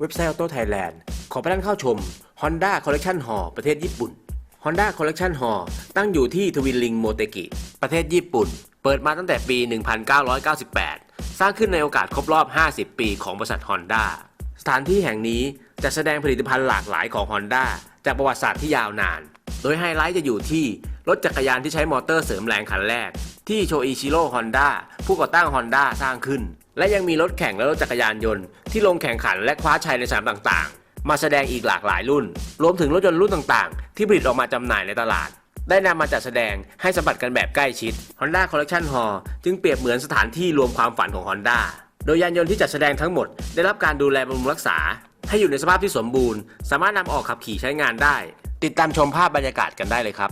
เว็บไซต์ Auto Thailand ขอไปนั่งเข้าชม Honda Collection Hall ประเทศญี่ปุ่น Honda Collection Hall ตั้งอยู่ที่ทวินลิงโมเตกิ ประเทศญี่ปุ่น เปิดมาตั้งแต่ปี 1998 สร้างขึ้นในโอกาสครบรอบ 50 ปีของบริษัท Honda สถานที่แห่งนี้จะแสดงผลิตภัณฑ์หลากหลายของ Honda จากประวัติศาสตร์ที่ยาวนาน โดยไฮไลท์จะอยู่ที่รถจักรยานที่ใช้มอเตอร์เสริมแรงคันแรก ที่โชอิชิโร่ฮอนด้าผู้ก่อตั้ง Honda สร้างขึ้น และยังมีรถแข่งและรถจักรยานยนต์ที่ลงแข่งขันและคว้าชัยในสนามต่างๆ มาแสดงอีกหลากหลายรุ่น รวมถึงรถยนต์รุ่นต่างๆ ที่ผลิตออกมาจำหน่ายในตลาด ได้นำมาจัดแสดงให้สัมผัสกันแบบใกล้ชิด Honda Collection Hall จึงเปรียบเหมือนสถานที่รวมความฝันของ Honda โดยยานยนต์ที่จัดแสดงทั้งหมด ได้รับการดูแลบำรุงรักษา ให้อยู่ในสภาพที่สมบูรณ์ สามารถนำออกขับขี่ใช้งานได้ ติดตามชมภาพบรรยากาศกันได้เลยครับ